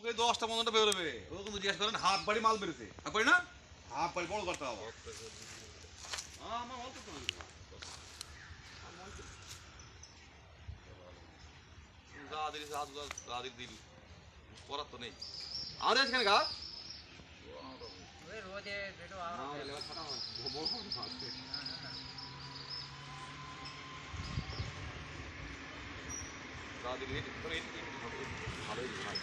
ওকে দশটা পনেরোটা বেরোবে ও কিন্তু জিজ্ঞেস করেন হাফ বাড়ি মাল বেরোছে আর করি না হাফ বাড়ি বড় করতে হবে আমার অল্প তো দিলি করার নেই আমাদের এখানে গা ভালোই ভালো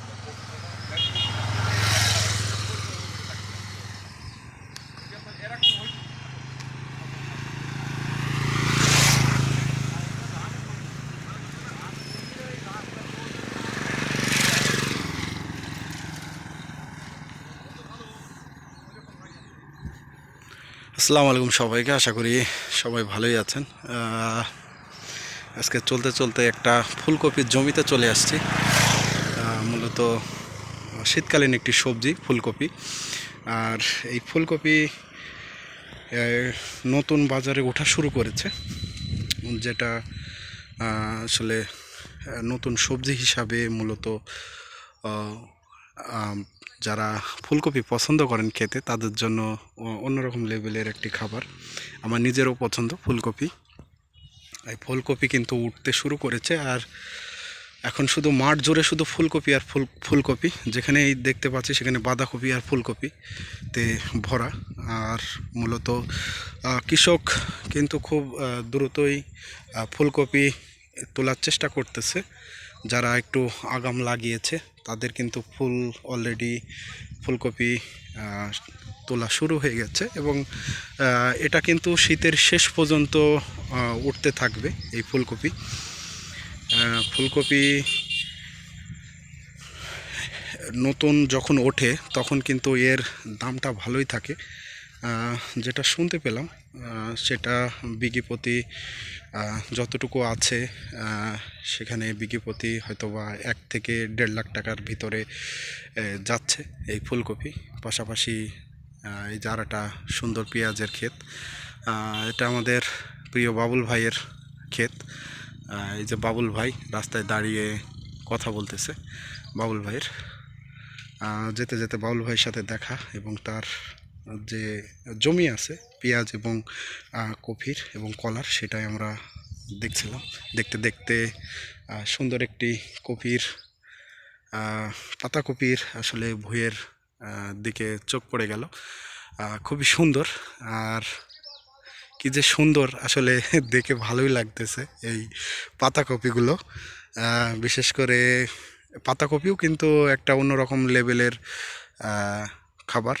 আসসালামু আলাইকুম সবাইকে, আশা করি সবাই ভালোই আছেন। আজকে চলতে চলতে একটা ফুলকপির জমিতে চলে আসছি। মূলত শীতকালীন একটি সবজি, ফুলকপি। আর এই ফুলকপি নতুন বাজারে ওঠা শুরু করেছে। যেটা আসলে নতুন সবজি হিসাবে মূলত যারা ফুলকপি পছন্দ করেন খেতে, তাদের জন্য অন্যরকম লেভেলের একটি খাবার। আমার নিজেরও পছন্দ ফুলকপি। এই ফুলকপি কিন্তু উঠতে শুরু করেছে আর এখন শুধু মাঠ জুড়ে শুধু ফুলকপি আর ফুল, ফুলকপি যেখানে এই দেখতে পাচ্ছি সেখানে বাঁধাকপি আর ফুলকপি তে ভরা। আর মূলত কৃষক কিন্তু খুব দ্রুতই ফুলকপি তোলার চেষ্টা করতেছে। যারা একটু আগাম লাগিয়েছে, তাদের কিন্তু ফুল অলরেডি ফুলকপি তোলা শুরু হয়ে গেছে এবং এটা কিন্তু শীতের শেষ পর্যন্ত উঠতে থাকবে এই ফুলকপি। ফুলকপি নতুন যখন ওঠে, তখন কিন্তু এর দামটা ভালোই থাকে। যেটা শুনতে পেলাম সেটা বিঘি প্রতি আহ, যতটুকু আছে সেখানে বিঘি প্রতি হয়তো বা এক থেকে দেড় লাখ টাকার ভিতরে যাচ্ছে এই ফুলকপি। পাশাপাশি এই যারাটা সুন্দর পেঁয়াজের ক্ষেত। এটা আমাদের প্রিয় বাবুল ভাইয়ের ক্ষেত। এই যে বাবুল ভাই রাস্তায় দাঁড়িয়ে কথা বলতেছে বাবুল ভাইয়ের। যেতে যেতে বাবুল ভাইয়ের সাথে দেখা এবং তার যে জমি আছে, পেঁয়াজ এবং কফির এবং কলার সেটাই আমরা দেখছিলাম। দেখতে দেখতে সুন্দর একটি কপির পাতাকপির আসলে ভুঁইয়ের দিকে চোখ পড়ে গেল। খুবই সুন্দর। আর কি যে সুন্দর আসলে দেখে ভালোই লাগতেছে এই পাতাকপিগুলো বিশেষ করে পাতাকপিও কিন্তু একটা অন্যরকম লেভেলের খাবার।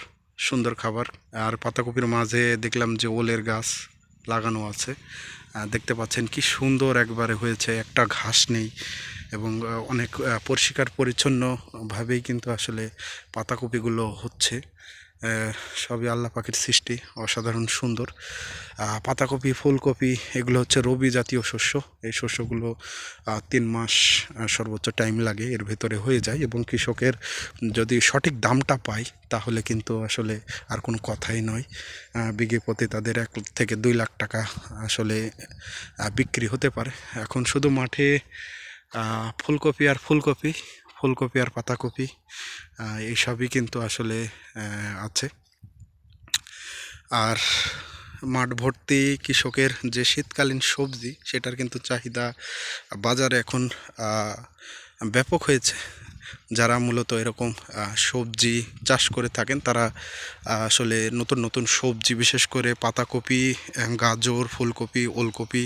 সুন্দর খাবার। আর পাতাকপির মাঝে দেখলাম যে ওলের গাছ লাগানো আছে। দেখতে পাচ্ছেন কি সুন্দর একবারে হয়েছে, একটা ঘাস নেই এবং অনেক পরিষ্কার পরিচ্ছন্নভাবেই কিন্তু আসলে পাতাকপিগুলো হচ্ছে। সবই আল্লাহ পাখির সৃষ্টি, অসাধারণ, সুন্দর। পাতাকপি, ফুলকপি, এগুলো হচ্ছে রবি জাতীয় শস্য। এই শস্যগুলো তিন মাস সর্বোচ্চ টাইম লাগে, এর ভেতরে হয়ে যায় এবং কৃষকের যদি সঠিক দামটা পায়, তাহলে কিন্তু আসলে আর কোনো কথাই নয়। বিঘে প্রতি তাদের এক থেকে দুই লাখ টাকা আসলে বিক্রি হতে পারে। এখন শুধু মাঠে ফুলকপি আর ফুলকপি ফুলকপি আর পাতাকপি আহ, এইসবই কিন্তু আসলে আছে। আর মাঠ ভর্তি কৃষকের যে শীতকালীন সবজি সেটার কিন্তু চাহিদা বাজারে এখন ব্যাপক হয়েছে। যারা মূলত এরকম সবজি চাষ করে থাকেন তারা আসলে নতুন নতুন সবজি বিশেষ করে পাতাকপি গাজর ফুলকপি ওলকপি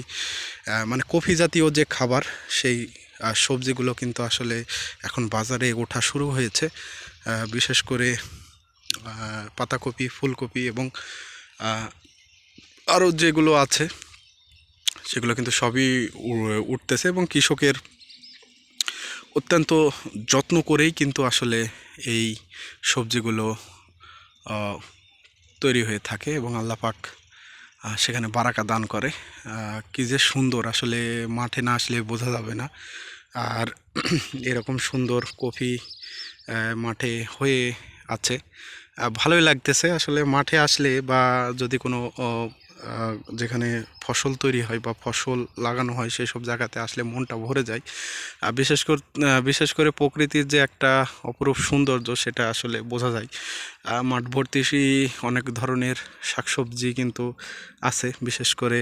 মানে কফি জাতীয় যে খাবার সেই আহ, সবজিগুলো কিন্তু আসলে এখন বাজারে ওঠা শুরু হয়েছে বিশেষ করে পাতাকপি ফুলকপি এবং আরও যেগুলো আছে সেগুলো কিন্তু সবই উঠতেছে এবং কৃষকের অত্যন্ত যত্ন করেই কিন্তু আসলে এই সবজিগুলো তৈরি হয়ে থাকে এবং আল্লাহ পাক আহ, সেখানে বারাকা দান করে। কি যে সুন্দর, আসলে মাঠে না আসলে বোঝা যাবে না। আর এরকম সুন্দর কফি মাঠে হয়ে আছে। ভালোই লাগতেছে আসলে মাঠে আসলে বা যদি কোনো যেখানে ফসল তৈরি হয় বা ফসল লাগানো হয় সেই সব জায়গাতে আসলে মনটা ভরে যায়। আর বিশেষ করে বিশেষ করে প্রকৃতির যে একটা অপরূপ সৌন্দর্য সেটা আসলে বোঝা যায়। মাঠ ভর্তি অনেক ধরনের শাকসবজি কিন্তু আছে। বিশেষ করে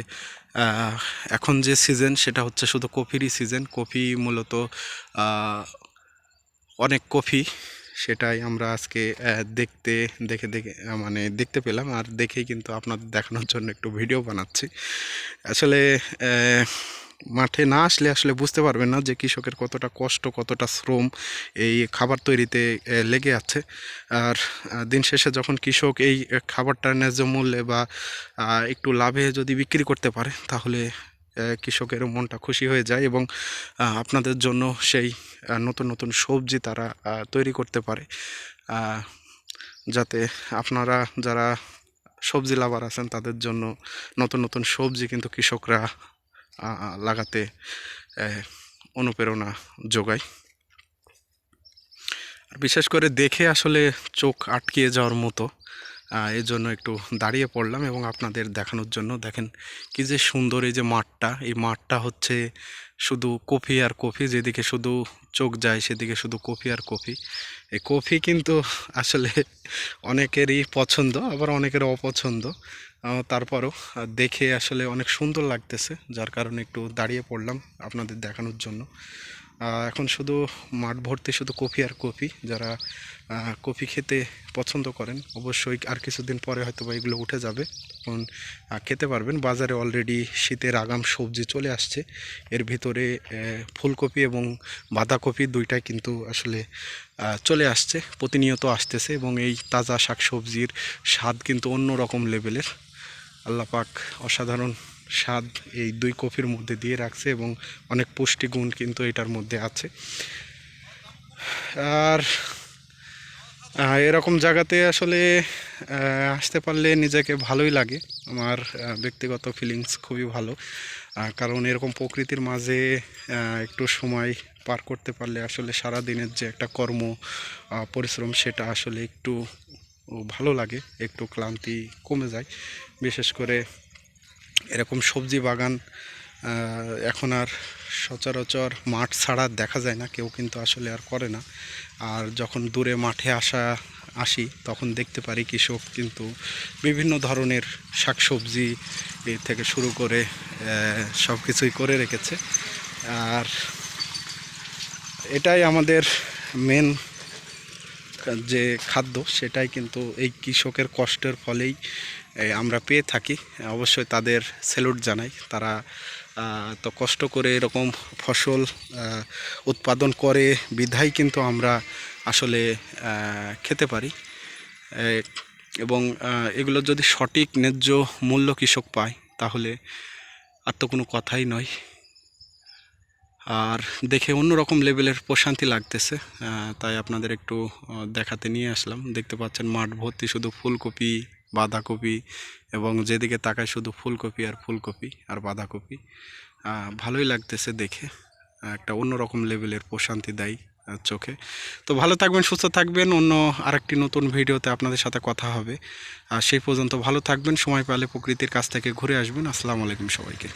এখন যে সিজন সেটা হচ্ছে শুধু কফিরই সিজন কফি মূলত অনেক কফি সেটাই আমরা আজকে দেখতে দেখে দেখে মানে দেখতে পেলাম। আর দেখেই কিন্তু আপনাদের দেখানোর জন্য একটু ভিডিও বানাচ্ছি। আসলে মাঠে না আসলে আসলে বুঝতে পারবেন না যে কৃষকের কতটা কষ্ট কতটা শ্রম এই খাবার তৈরিতে লেগে আছে। আর দিন শেষে যখন কৃষক এই আহ, খাবারটা ন্যায্য মূল্যে বা একটু লাভে যদি বিক্রি করতে পারে তাহলে আহ, কৃষকেরও মনটা খুশি হয়ে যায় এবং আপনাদের জন্য সেই নতুন নতুন সবজি তারা তৈরি করতে পারে। যাতে আপনারা যারা সবজি লাভার আছেন তাদের জন্য নতুন নতুন সবজি কিন্তু কৃষকরা লাগাতে অনুপ্রেরণা যোগায়। বিশেষ করে দেখে আসলে চোখ আটকিয়ে যাওয়ার মতো এই জন্য একটু দাঁড়িয়ে পড়লাম এবং আপনাদের দেখানোর জন্য দেখেন কি যে সুন্দর এই যে মাঠটা। এই মাঠটা হচ্ছে শুধু কফি আর কফি, যেদিকে শুধু চোখ যায় সেদিকে শুধু কফি আর কফি। এই কফি কিন্তু আসলে অনেকেরই পছন্দ, আবার অনেকের অপছন্দ। তারপরও দেখে আসলে অনেক সুন্দর লাগতেছে, যার কারণে একটু দাঁড়িয়ে পড়লাম আপনাদের দেখানোর জন্য। এখন শুধু মাঠ ভর্তি শুধু কফি আর কফি, যারা কফি খেতে পছন্দ করেন, অবশ্যই আর কিছুদিন পরে হয়তো বা এগুলো উঠে যাবে। তখন খেতে পারবেন। বাজারে অলরেডি শীতের আগাম সবজি চলে আসছে। এর ভিতরে ফুলকপি এবং বাঁধাকপি দুইটাই কিন্তু আসলে চলে আসছে, প্রতিনিয়ত আসতেছে এবং এই তাজা শাকসবজির স্বাদ কিন্তু অন্য রকম লেভেলের আল্লাপাক অসাধারণ স্বাদ এই দুই কফির মধ্যে দিয়ে রাখছে এবং অনেক পুষ্টিগুণ কিন্তু এটার মধ্যে আছে। আর এরকম জায়গাতে আসলে আসতে পারলে নিজেকে ভালোই লাগে। আমার ব্যক্তিগত ফিলিংস খুবই ভালো। কারণ এরকম প্রকৃতির মাঝে একটু সময় পার করতে পারলে আসলে সারা দিনের যে একটা কর্ম পরিশ্রম, সেটা আসলে একটু ভালো লাগে, একটু ক্লান্তি কমে যায়। বিশেষ করে এরকম সবজি বাগান এখন আর সচরাচর মাঠ ছাড়া দেখা যায় না, কেউ কিন্তু আসলে আর করে না। আর যখন দূরে মাঠে আসা, আসি, তখন দেখতে পারি কৃষক কিন্তু বিভিন্ন ধরনের শাকসবজি থেকে শুরু করে সব কিছুই করে রেখেছে। আর এটাই আমাদের মেন যে খাদ্য, সেটাই কিন্তু এই কৃষকের কষ্টের ফলেই আমরা পেয়ে থাকি। অবশ্যই তাদের স্যালুট জানাই। তারা তো কষ্ট করে এরকম ফসল উৎপাদন করে, বিধাই কিন্তু আমরা আসলে খেতে পারি। এবং এগুলো যদি সঠিক ন্যায্য মূল্য কৃষক পায়, তাহলে আর তো কোনো কথাই নয়। আর দেখে অন্যরকম লেভেলের প্রশান্তি লাগতেছে। তাই আপনাদের একটু দেখাতে নিয়ে আসলাম। দেখতে পাচ্ছেন মাঠ ভর্তি শুধু ফুলকপি বাঁধাকপি এবং যেদিকে তাকায় শুধু ফুলকপি আর ফুলকপি আর বাঁধাকপি। ভালোই লাগতেছে দেখে। একটা অন্যরকম লেভেলের প্রশান্তি দেয় চোখে। তো ভালো থাকবেন, সুস্থ থাকবেন। অন্য আরেকটি নতুন ভিডিওতে আপনাদের সাথে কথা হবে। আর সেই পর্যন্ত ভালো থাকবেন। সময় পেলে প্রকৃতির কাছ থেকে ঘুরে আসবেন। আসসালামু আলাইকুম সবাইকে।